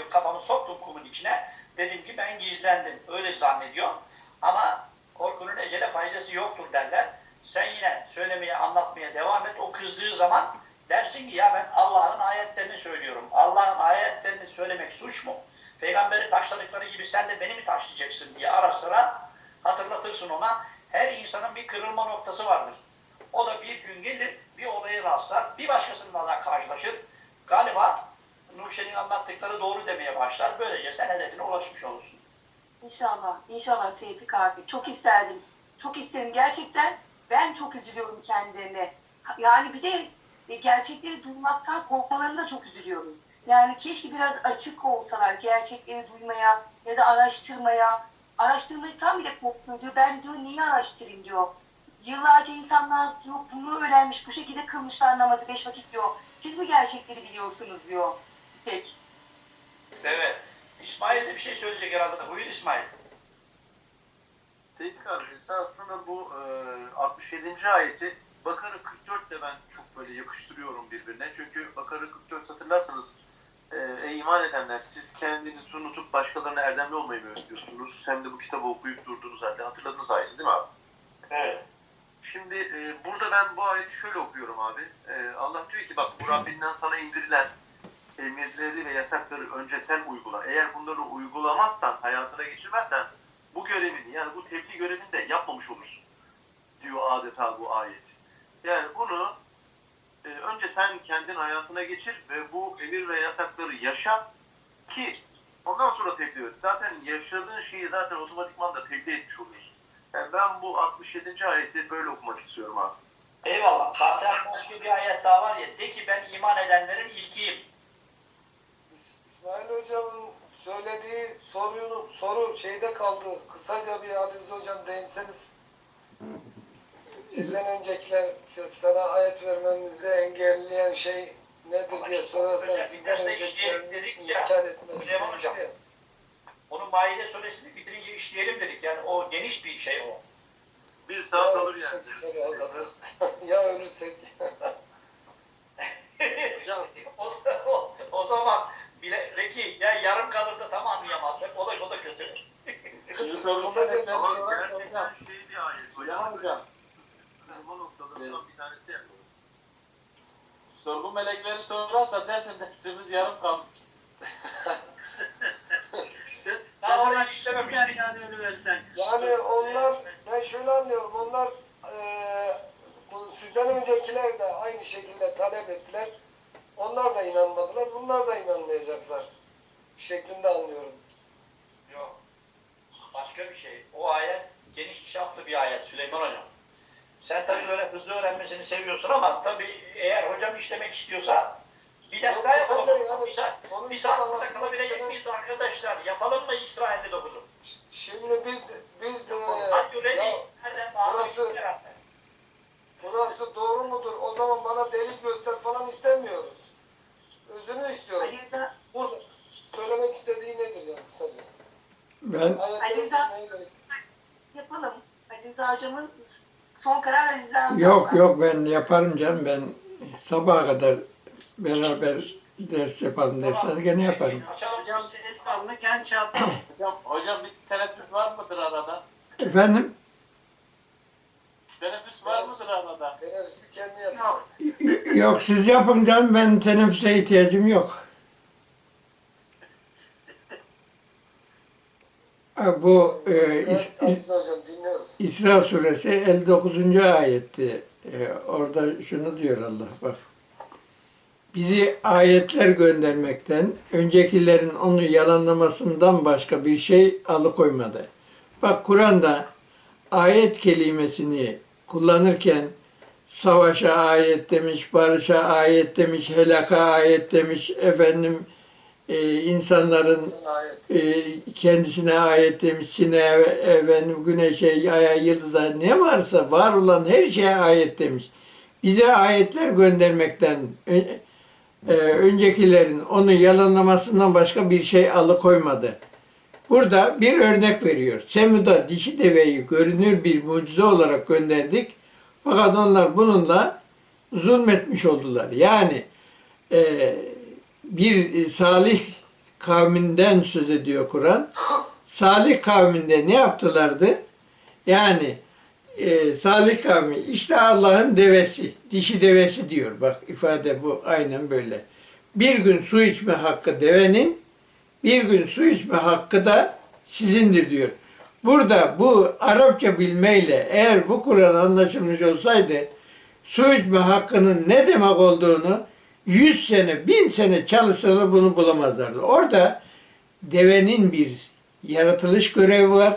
diyor kafamı soktum kumun içine. Dedim ki ben gizlendim. Öyle zannediyor. Ama korkunun ecele faydası yoktur derler. Sen yine söylemeye, anlatmaya devam et. O kızdığı zaman dersin ki ya ben Allah'ın ayetlerini söylüyorum. Allah'ın ayetlerini söylemek suç mu? Peygamberi taşladıkları gibi sen de beni mi taşlayacaksın diye ara sıra hatırlatırsın ona. Her insanın bir kırılma noktası vardır. O da bir gün gelir, bir olaya rastlar, bir başkasıyla da karşılaşır. Galiba Nurşen'in anlattıkları doğru demeye başlar. Böylece sen hedefine ulaşmış olursun. İnşallah, inşallah Tevfik abi. Çok isterdim. Çok isterim. Gerçekten ben çok üzülüyorum kendilerine. Yani bir de e, gerçekleri duymaktan korkmalarını da çok üzülüyorum. Yani keşke biraz açık olsalar gerçekleri duymaya ya da araştırmaya. Araştırmayı tam bile korkuyor diyor. Ben diyor niye araştırayım diyor. Yıllarca insanlar diyor bunu öğrenmiş, bu şekilde kılmışlar namazı beş vakit diyor. Siz mi gerçekleri biliyorsunuz diyor. Tek. Evet. İsmail de bir şey söyleyecek herhalde. Buyur İsmail. Tevfik abi sen aslında bu e, 67. ayeti Bakara 44 de ben çok böyle yakıştırıyorum birbirine. Çünkü Bakara 44 hatırlarsanız e, ey iman edenler siz kendinizi unutup başkalarına erdemli olmayı mı özlüyorsunuz? Hem de bu kitabı okuyup durduğunuz halde hatırladığınız ayeti değil mi abi? Evet. Şimdi e, burada ben bu ayeti şöyle okuyorum abi. E, Allah diyor ki bak bu Rabbinden sana indirilen emirleri ve yasakları önce sen uygula. Eğer bunları uygulamazsan, hayatına geçirmezsen bu görevini yani bu tebliğ görevini de yapmamış olursun. Diyor adeta bu ayet. Yani bunu e, önce sen kendin hayatına geçir ve bu emir ve yasakları yaşa ki ondan sonra tebliğ et. Zaten yaşadığın şeyi zaten otomatikman da tebliğ etmiş olursun. Yani ben bu 67. ayeti böyle okumak istiyorum abi. Eyvallah. Zaten başka bir ayet daha var ya. De ki ben iman edenlerin ilkiyim. İs- İsmail Hocam'ın söylediği soru, soru şeyde kaldı. Kısaca bir Ali Hocam değinseniz. Sizden öncekiler sana ayet vermemizi engelleyen şey nedir diye sorarsan sizden öncekilerin dedik ya, inkar etmesi. Süleyman Hocam. gerekti. Onu Maide suresini bitirince işleyelim dedik. Yani o geniş bir şey o. Bir saat Ya alır ölürsek yani. ya ölürsek. Hocam o, o, o zaman bile de ki ya yarım kalır da tam anlayamazsak o da, o da kötü. Şimdi hocam. şey bir ayet. Süleyman hocam. Bir tanesi yani. Sorgu melekleri sorarsa dersin dersimiz yarım kalmış. Daha sonra işlememiştik. yani ölü versen. Yani onlar, ben şöyle anlıyorum, onlar eee, bu sizden öncekiler de aynı şekilde talep ettiler. Onlar da inanmadılar, bunlar da inanmayacaklar şeklinde anlıyorum. Yok. Başka bir şey. O ayet geniş çaplı bir ayet Süleyman Hocam. Sen tabii böyle hızlı öğrenmesini seviyorsun ama tabii eğer hocam işlemek istiyorsa bir ders daha yapalım. Yani Bir saat, bir saat burada kalabilecek miyiz arkadaşlar? Yapalım mı İsra 59'u? Şimdi biz, biz eee, Hadi ya. Nereden burası- burası doğru mudur, o zaman bana delil göster falan istemiyoruz. Özünü istiyoruz. Ali Rıza, Burada söylemek istediği nedir yani kısaca? Ben Ali Rıza- yapalım. Ali Rıza hocamın son karar Ali Rıza hocam. yok yok ben yaparım canım ben sabaha kadar beraber ders yapalım derseniz gene yaparım. Açalım. Hocam delikanlı genç çatı. Hocam, hocam bir teneffüs var mıdır arada? Efendim Teneffüs var mıdır arada? Teneffüsü kendi yapıyor. Yok. Siz yapın canım ben teneffüse ihtiyacım yok. Ha, Bu e, Evet, İs- Aziz Hocam dinliyoruz. İsra suresi 59. ayetti. Ee, orada şunu diyor Allah bak. Bizi ayetler göndermekten, öncekilerin onu yalanlamasından başka bir şey alıkoymadı. Bak Kur'an'da ayet kelimesini kullanırken savaşa ayet demiş, barışa ayet demiş, helaka ayet demiş, efendim e, insanların e, kendisine ayet demiş, sineğe, efendim, güneşe, aya, yıldıza ne varsa var olan her şeye ayet demiş. Bize ayetler göndermekten e, öncekilerin onu yalanlamasından başka bir şey alıkoymadı. Burada bir örnek veriyor. Semud'a dişi deveyi görünür bir mucize olarak gönderdik. Fakat onlar bununla zulmetmiş oldular. Yani e, bir salih kavminden söz ediyor Kur'an. Salih kavminde ne yaptılardı? Yani e, Salih kavmi işte Allah'ın devesi, dişi devesi diyor. Bak ifade bu aynen böyle. Bir gün su içme hakkı devenin, bir gün su içme hakkı da sizindir diyor. Burada bu Arapça bilmeyle eğer bu Kur'an anlaşılmış olsaydı su içme hakkının ne demek olduğunu 100 sene, 1000 sene çalışsalar bunu bulamazlardı. Orada devenin bir yaratılış görevi var.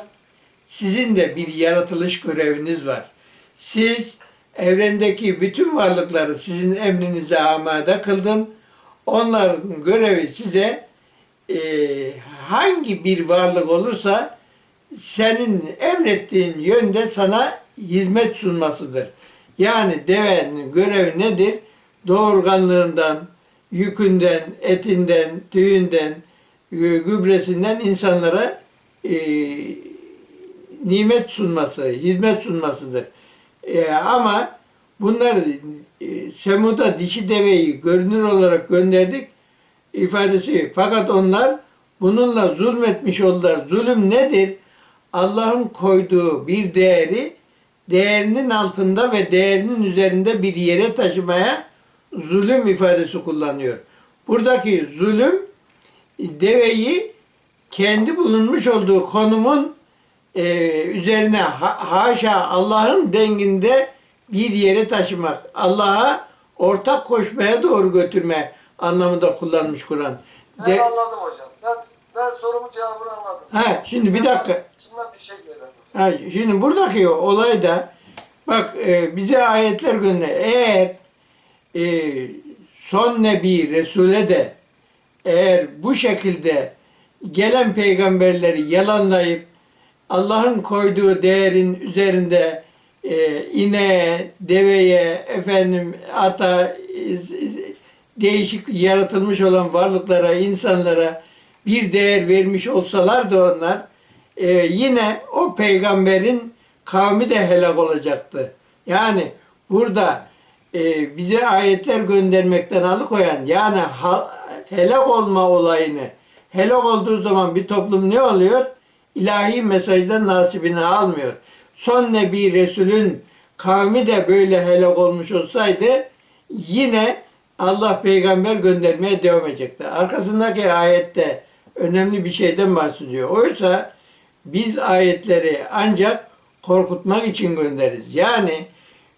Sizin de bir yaratılış göreviniz var. Siz evrendeki bütün varlıkları sizin emrinize amade kıldım. Onların görevi size e, hangi bir varlık olursa senin emrettiğin yönde sana hizmet sunmasıdır. Yani devenin görevi nedir? Doğurganlığından, yükünden, etinden, tüyünden, e, gübresinden insanlara e, nimet sunması, hizmet sunmasıdır. E, ama bunlar e, Semud'a dişi deveyi görünür olarak gönderdik ifadesi. Fakat onlar bununla zulmetmiş oldular. Zulüm nedir? Allah'ın koyduğu bir değeri değerinin altında ve değerinin üzerinde bir yere taşımaya zulüm ifadesi kullanıyor. Buradaki zulüm deveyi kendi bulunmuş olduğu konumun e, üzerine ha- haşa Allah'ın denginde bir yere taşımak, Allah'a ortak koşmaya doğru götürme anlamında kullanmış Kur'an. Ben De- anladım hocam. Ben, ben sorumun cevabını anladım. ha, şimdi bir dakika. İçimden teşekkür ederim. Ha, şimdi buradaki olay da bak e, bize ayetler gönder. Eğer e, son nebi Resul'e de eğer bu şekilde gelen peygamberleri yalanlayıp Allah'ın koyduğu değerin üzerinde e, ineğe, deveye, efendim ata, değişik yaratılmış olan varlıklara, insanlara bir değer vermiş olsalar da onlar e, yine o peygamberin kavmi de helak olacaktı. Yani burada e, bize ayetler göndermekten alıkoyan yani ha- helak olma olayını helak olduğu zaman bir toplum ne oluyor? İlahi mesajdan nasibini almıyor. Son Nebi Resul'ün kavmi de böyle helak olmuş olsaydı yine Allah peygamber göndermeye devam edecekti. Arkasındaki ayette önemli bir şeyden bahsediyor. Oysa biz ayetleri ancak korkutmak için göndeririz. Yani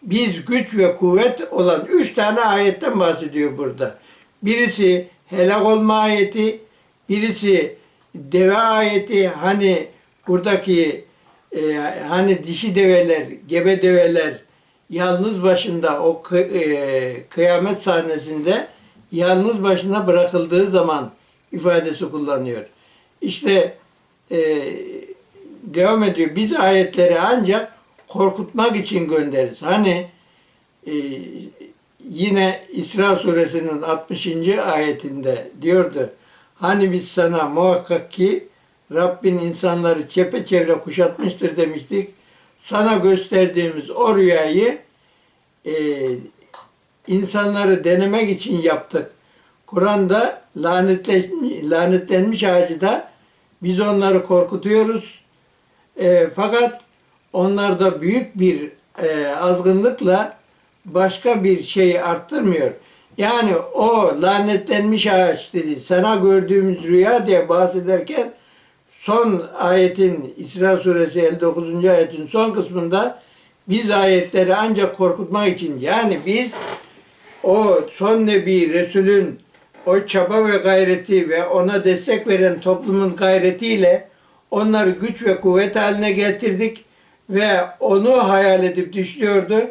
biz güç ve kuvvet olan üç tane ayetten bahsediyor burada. Birisi helak olma ayeti, birisi deve ayeti. Hani buradaki e, hani dişi develer, gebe develer yalnız başında o e, kıyamet sahnesinde yalnız başına bırakıldığı zaman ifadesi kullanıyor. İşte e, devam ediyor. Biz ayetleri ancak korkutmak için göndeririz. Hani e, yine İsra suresinin 60. ayetinde diyordu. Hani biz sana muhakkak ki Rabbin insanları çepeçevre kuşatmıştır demiştik. Sana gösterdiğimiz o rüyayı e, insanları denemek için yaptık. Kur'an'da lanetlenmiş, lanetlenmiş ağacı da biz onları korkutuyoruz. E, fakat onlarda büyük bir e, azgınlıkla başka bir şey arttırmıyor. Yani o lanetlenmiş ağaç dedi. Sana gördüğümüz rüya diye bahsederken son ayetin İsra suresi 59. ayetin son kısmında biz ayetleri ancak korkutmak için yani biz o son nebi Resul'ün o çaba ve gayreti ve ona destek veren toplumun gayretiyle onları güç ve kuvvet haline getirdik ve onu hayal edip düşünüyordu.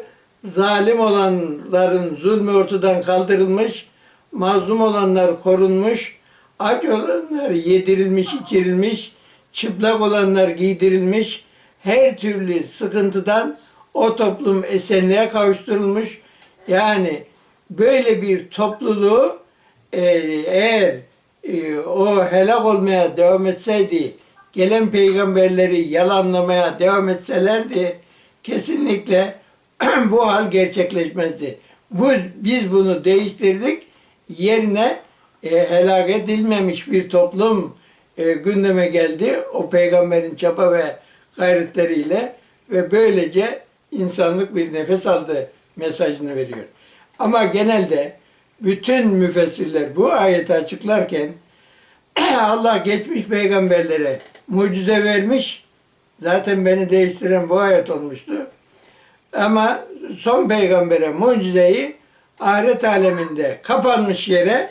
Zalim olanların zulmü ortadan kaldırılmış, mazlum olanlar korunmuş, aç olanlar yedirilmiş, içirilmiş, çıplak olanlar giydirilmiş, her türlü sıkıntıdan o toplum esenliğe kavuşturulmuş. Yani böyle bir topluluğu e, eğer e, o helak olmaya devam etseydi, gelen peygamberleri yalanlamaya devam etselerdi kesinlikle bu hal gerçekleşmezdi. Bu, biz bunu değiştirdik. Yerine e, helak edilmemiş bir toplum e, gündeme geldi. O peygamberin çaba ve gayretleriyle ve böylece insanlık bir nefes aldı mesajını veriyor. Ama genelde bütün müfessirler bu ayeti açıklarken Allah geçmiş peygamberlere mucize vermiş. Zaten beni değiştiren bu ayet olmuştu. Ama son peygambere mucizeyi ahiret aleminde kapanmış yere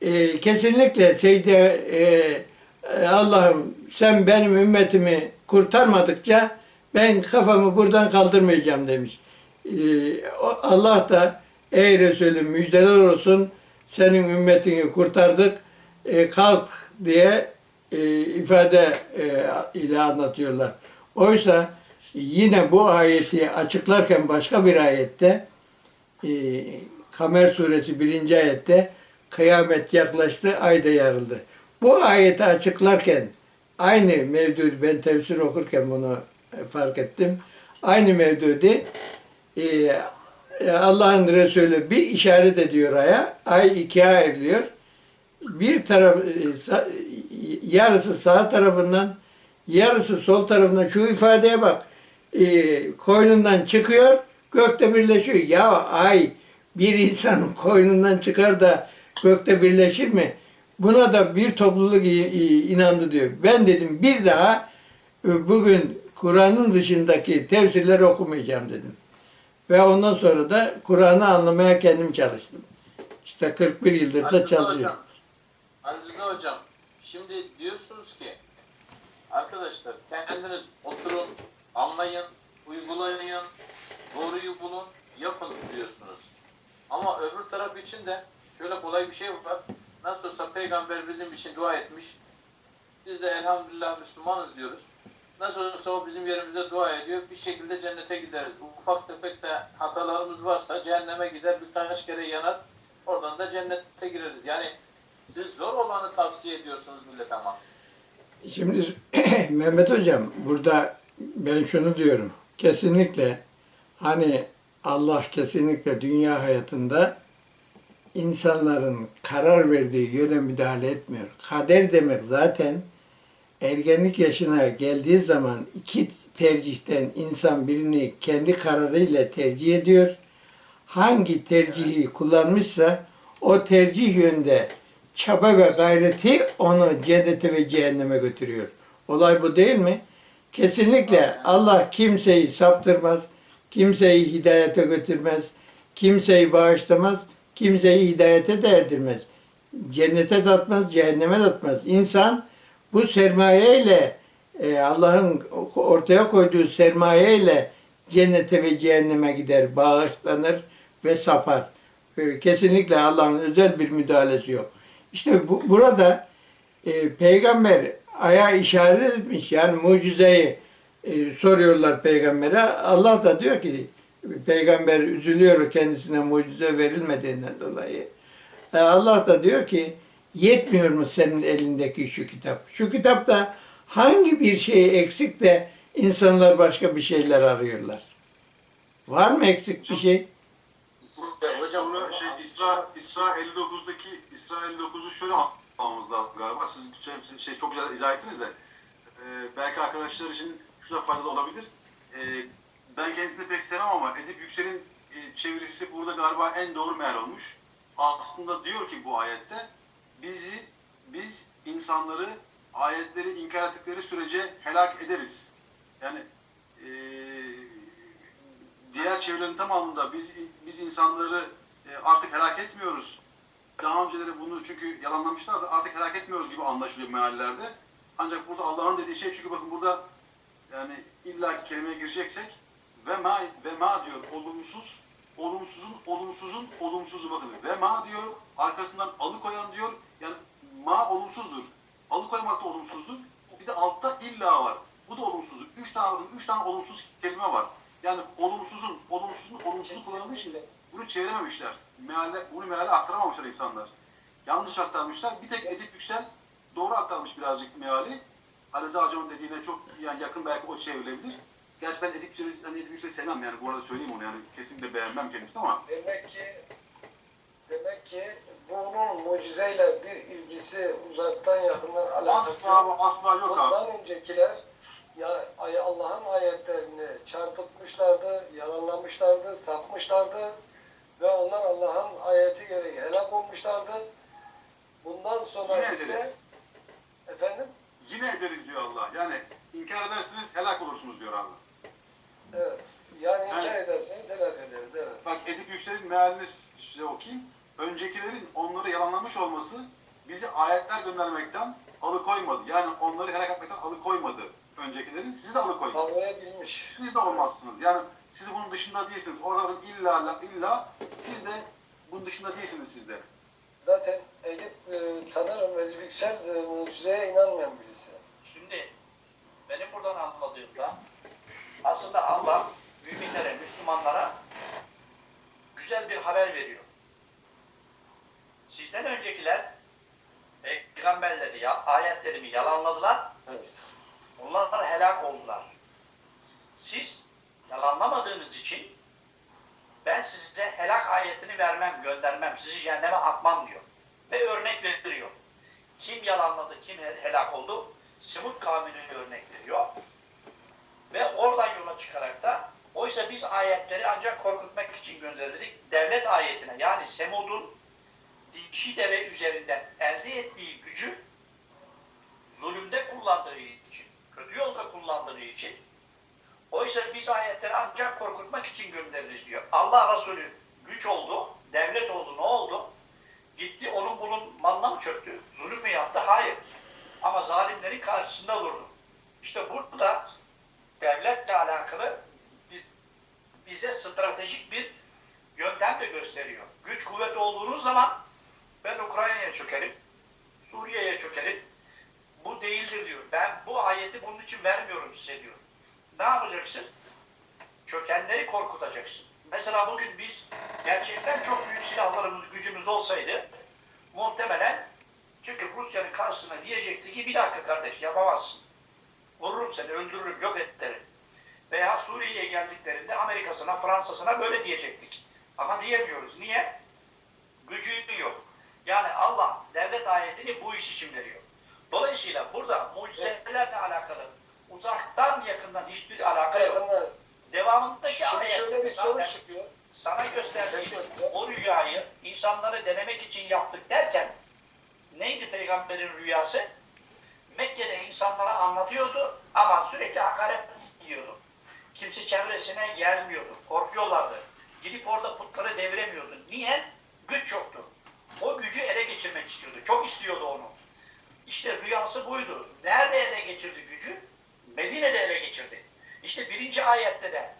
e, kesinlikle secde e, Allah'ım sen benim ümmetimi kurtarmadıkça ben kafamı buradan kaldırmayacağım demiş. E, o- Allah da ey Resulüm müjdeler olsun senin ümmetini kurtardık e, kalk diye e, ifade e, ile anlatıyorlar. Oysa yine bu ayeti açıklarken başka bir ayette Kamer suresi birinci ayette kıyamet yaklaştı, ay da yarıldı. Bu ayeti açıklarken aynı mevdudu ben tefsir okurken bunu e, fark ettim. Aynı mevdudu e, e, Allah'ın Resulü bir işaret ediyor aya. Ay ikiye ayrılıyor. Bir taraf e, yarısı sağ tarafından yarısı sol tarafından şu ifadeye bak. E, koynundan çıkıyor, gökte birleşiyor. Ya ay bir insanın koynundan çıkar da gökte birleşir mi? Buna da bir topluluk inandı diyor. Ben dedim bir daha e, bugün Kur'an'ın dışındaki tefsirleri okumayacağım dedim. Ve ondan sonra da Kur'an'ı anlamaya kendim çalıştım. İşte 41 yıldır da çalışıyorum. hocam, Azize hocam, şimdi diyorsunuz ki arkadaşlar kendiniz oturun, anlayın, uygulayın, doğruyu bulun, yapın diyorsunuz. Ama öbür taraf için de şöyle kolay bir şey var. Nasıl olsa peygamber bizim için dua etmiş. Biz de elhamdülillah Müslümanız diyoruz. Nasıl olsa o bizim yerimize dua ediyor. Bir şekilde cennete gideriz. Ufak tefek de hatalarımız varsa cehenneme gider, birkaç kere yanar. Oradan da cennete gireriz. Yani siz zor olanı tavsiye ediyorsunuz millete ama. Şimdi Mehmet Hocam burada ben şunu diyorum. Kesinlikle hani Allah kesinlikle dünya hayatında insanların karar verdiği yöne müdahale etmiyor. Kader demek zaten ergenlik yaşına geldiği zaman iki tercihten insan birini kendi kararıyla tercih ediyor. Hangi tercihi kullanmışsa o tercih yönde çaba ve gayreti onu cennete ve cehenneme götürüyor. Olay bu değil mi? Kesinlikle Allah kimseyi saptırmaz, kimseyi hidayete götürmez, kimseyi bağışlamaz, kimseyi hidayete de erdirmez. Cennete de atmaz, cehenneme de atmaz. İnsan bu sermayeyle e, Allah'ın ortaya koyduğu sermayeyle cennete ve cehenneme gider, bağışlanır ve sapar. E, Kesinlikle Allah'ın özel bir müdahalesi yok. İşte bu, burada e, peygamber aya işaret etmiş. Yani mucizeyi e, soruyorlar peygambere. Allah da diyor ki peygamber üzülüyor kendisine mucize verilmediğinden dolayı. E, Allah da diyor ki yetmiyor mu senin elindeki şu kitap? Şu kitapta hangi bir şey eksik de insanlar başka bir şeyler arıyorlar? Var mı eksik bir şey? Hocam şey İsra İsra 59'daki İsra 59'u şöyle anlamamız lazım galiba. Siz şey, şey çok güzel izah ettiniz de e, belki arkadaşlar için şu da faydalı olabilir. E, ben kendisini pek sevmem ama Edip Yüksel'in e, çevirisi burada galiba en doğru meal olmuş. Aslında diyor ki bu ayette bizi biz insanları ayetleri inkar ettikleri sürece helak ederiz. Yani e, diğer çevrelerin tamamında biz biz insanları e, artık helak etmiyoruz. Daha önceleri bunu çünkü yalanlamışlardı. Artık helak etmiyoruz gibi anlaşılıyor meallerde. Ancak burada Allah'ın dediği şey çünkü bakın burada yani illaki kelimeye gireceksek ve ma ve ma diyor olumsuz olumsuzun olumsuzun olumsuzu bakın ve ma diyor arkasından alıkoyan diyor yani ma olumsuzdur. Alıkoymak da olumsuzdur. Bir de altta illa var. Bu da olumsuzdur. Üç tane bakın üç tane olumsuz kelime var. Yani olumsuzun, olumsuzun, olumsuzu kullanıldığı için bunu çevirememişler. Meale, bunu meale aktaramamışlar insanlar. Yanlış aktarmışlar. Bir tek Edip Yüksel doğru aktarmış birazcık meali. Arıza Hocam'ın dediğine çok yani yakın belki o çevrilebilir. Gerçi ben Edip Yüksel'i hani Edip Yüksel'i sevmem yani bu arada söyleyeyim onu yani kesinlikle beğenmem kendisini ama Demek ki Demek ki bunun mucizeyle bir ilgisi uzaktan yakından alakası Asla yok. asla yok abi. Ondan öncekiler ya Allah'ın ayetlerini çarpıtmışlardı, yalanlamışlardı, sapmışlardı ve onlar Allah'ın ayeti gereği helak olmuşlardı. Bundan sonra Yine ise ederiz. efendim Yine ederiz diyor Allah. Yani inkar edersiniz helak olursunuz diyor abi. evet yani inkar Yani- ederseniz helak ederiz evet. Bak Edip Yüksel'in mealini size okuyayım. Öncekilerin onları yalanlamış olması bizi ayetler göndermekten alıkoymadı. Yani onları helak etmekten alıkoymadı öncekilerin. Sizi de alıkoymaz. Kavrayabilmiş. Siz de olmazsınız. Yani siz bunun dışında değilsiniz. Orada illa la- illa siz de bunun dışında değilsiniz siz de. Zaten Edip e, tanırım Edip Yüksel e, mucizeye inanmayan birisi. Şimdi benim buradan anladığımda aslında Allah müminlere, Müslümanlara güzel bir haber veriyor. Sizden öncekiler peygamberleri ya ayetlerimi yalanladılar. Evet. Onlar helak oldular. Siz yalanlamadığınız için ben size helak ayetini vermem, göndermem, sizi cehenneme atmam diyor. Ve örnek veriyor. Kim yalanladı, kim hel- helak oldu? Semud kavmini örnek veriyor. Ve oradan yola çıkarak da oysa biz ayetleri ancak korkutmak için gönderirdik. Devlet ayetine yani Semud'un dişi deve üzerinden elde ettiği gücü zulümde kullandığı için, kötü yolda kullandığı için oysa biz ayetleri ancak korkutmak için göndeririz diyor. Allah Resulü güç oldu, devlet oldu, ne oldu? Gitti onun bunun malına mı çöktü? Zulüm mü yaptı? Hayır. Ama zalimlerin karşısında durdu. İşte burada devletle alakalı bize stratejik bir yöntem de gösteriyor. Güç kuvvet olduğunuz zaman ben Ukrayna'ya çökerim, Suriye'ye çökerim. Bu değildir diyor. Ben bu ayeti bunun için vermiyorum size diyor. Ne yapacaksın? Çökenleri korkutacaksın. Mesela bugün biz gerçekten çok büyük silahlarımız, gücümüz olsaydı muhtemelen çünkü Rusya'nın karşısına diyecekti ki bir dakika kardeş yapamazsın. Vururum seni, öldürürüm, yok ederim. Veya Suriye'ye geldiklerinde Amerika'sına, Fransa'sına böyle diyecektik. Ama diyemiyoruz. Niye? Gücü yok. Yani Allah devlet ayetini bu iş için veriyor. Dolayısıyla burada mucizelerle alakalı uzaktan yakından hiçbir alaka yok. Devamındaki şimdi şöyle bir soru çıkıyor. sana gösterdiğim o rüyayı insanları denemek için yaptık derken neydi peygamberin rüyası? Mekke'de insanlara anlatıyordu ama sürekli hakaret yiyordu. Kimse çevresine gelmiyordu. Korkuyorlardı. Gidip orada putları deviremiyordu. Niye? Güç yoktu. O gücü ele geçirmek istiyordu. Çok istiyordu onu. İşte rüyası buydu. Nerede ele geçirdi gücü? Medine'de ele geçirdi. İşte birinci ayette de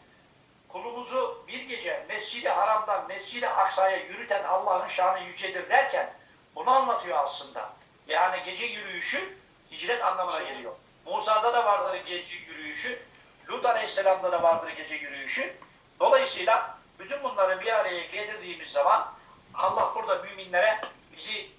kulumuzu bir gece Mescid-i Haram'dan Mescid-i Aksa'ya yürüten Allah'ın şanı yücedir derken bunu anlatıyor aslında. Yani gece yürüyüşü hicret anlamına geliyor. Musa'da da vardır gece yürüyüşü. Lut Aleyhisselam'da da vardır gece yürüyüşü. Dolayısıyla bütün bunları bir araya getirdiğimiz zaman Allah burada müminlere bizi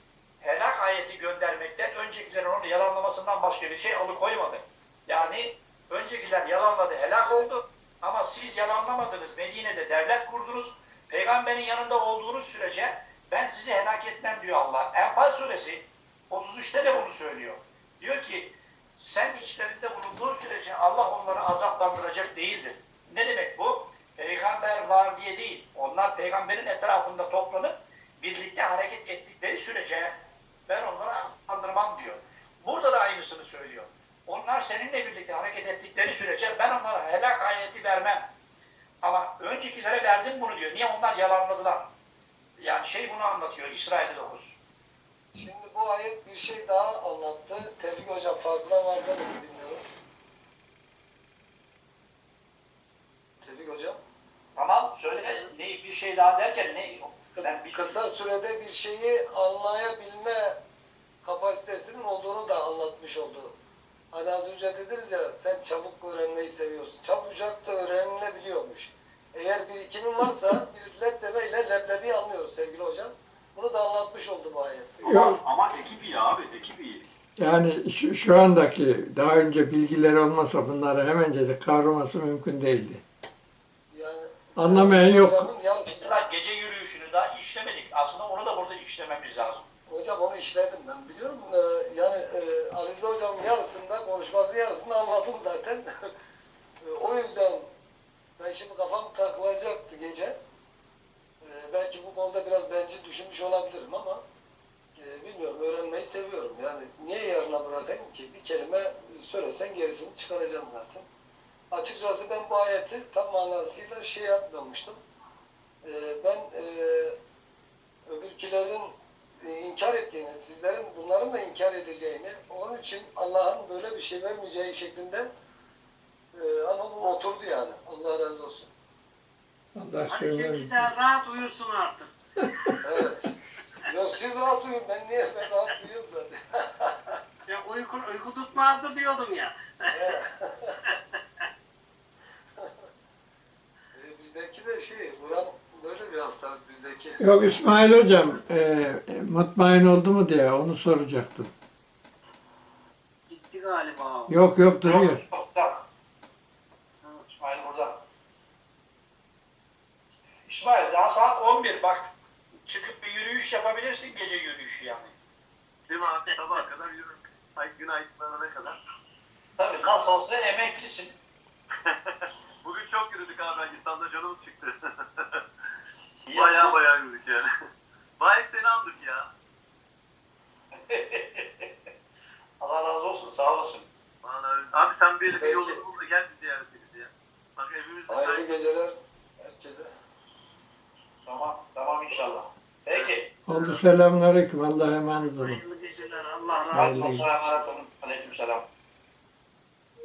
helak ayeti göndermekten öncekilerin onu yalanlamasından başka bir şey alıkoymadı. Yani öncekiler yalanladı, helak oldu. Ama siz yalanlamadınız, Medine'de devlet kurdunuz. Peygamberin yanında olduğunuz sürece ben sizi helak etmem diyor Allah. Enfal suresi 33'te de bunu söylüyor. Diyor ki sen içlerinde bulunduğun sürece Allah onları azaplandıracak değildir. Ne demek bu? Peygamber var diye değil. Onlar peygamberin etrafında toplanıp birlikte hareket ettikleri sürece ben onları azaplandırmam diyor. Burada da aynısını söylüyor. Onlar seninle birlikte hareket ettikleri sürece ben onlara helak ayeti vermem. Ama öncekilere verdim bunu diyor. Niye onlar yalanladılar? Yani şey bunu anlatıyor İsrail'de 9. Şimdi bu ayet bir şey daha anlattı. Tevfik Hocam farkına vardı mı bilmiyorum. Tevfik Hocam. Tamam söyle ne bir şey daha derken ne? Kısa sürede bir şeyi anlayabilme kapasitesinin olduğunu da anlatmış oldu. Hani az önce dediniz ya sen çabuk öğrenmeyi seviyorsun. Çabucak da öğrenilebiliyormuş. Eğer birikimin varsa bir lebleme ile leblebi anlıyoruz sevgili hocam. Bunu da anlatmış oldu bu ayet. Ama, ama ekip iyi abi, ekip iyi. Yani şu, şu andaki daha önce bilgileri olmasa bunları hemencecik kavraması mümkün değildi. Anlamayan yok. Hocamın mesela gece yürüyüşünü daha iş işlemedik. Aslında onu da burada işlememiz lazım. Hocam onu işledim ben biliyorum. Ee, yani e, Alize hocam yarısında konuşmasının yarısını anladım zaten. E, o yüzden ben şimdi kafam takılacaktı gece. E, belki bu konuda biraz bencil düşünmüş olabilirim ama e, bilmiyorum öğrenmeyi seviyorum. Yani niye yarına bırakayım ki? Bir kelime söylesen gerisini çıkaracağım zaten. Açıkçası ben bu ayeti tam manasıyla şey yapmamıştım. E, ben e, öbürkilerin e, inkar ettiğini, sizlerin bunların da inkar edeceğini, onun için Allah'ın böyle bir şey vermeyeceği şeklinde e, ama bu oturdu yani. Allah razı olsun. Allah Hadi şimdi de rahat uyursun artık. Evet. Yok siz rahat uyuyun. Ben niye ben rahat uyuyorum zaten. Ya uyku, uyku tutmazdı diyordum ya. e, bizdeki de şey, buram böyle bir hastalık bizdeki. Yok İsmail hocam e, mutmain oldu mu diye onu soracaktım. Gitti galiba. Yok yok duruyor. Yok. İsmail burada. İsmail daha saat 11 bak. Çıkıp bir yürüyüş yapabilirsin gece yürüyüşü yani. Değil mi abi? Sabaha kadar yürürüm. Ay, gün aydınlanana kadar. Tabii nasıl olsa emeklisin. Bugün çok yürüdük abi. İnsanda canımız çıktı. Baya baya yürüdük yani. Bayek seni andık ya. Allah razı olsun sağ olasın. Vallahi. Abi sen bir, bir yolunu bul da gel bir ziyarete bizi ya. Bak evimizde Hayırlı geceler herkese. Tamam tamam inşallah. Peki. Oldu selamünaleyküm. Allah'a emanet olun. Hayırlı geceler. Allah razı olsun. Aleyküm selam.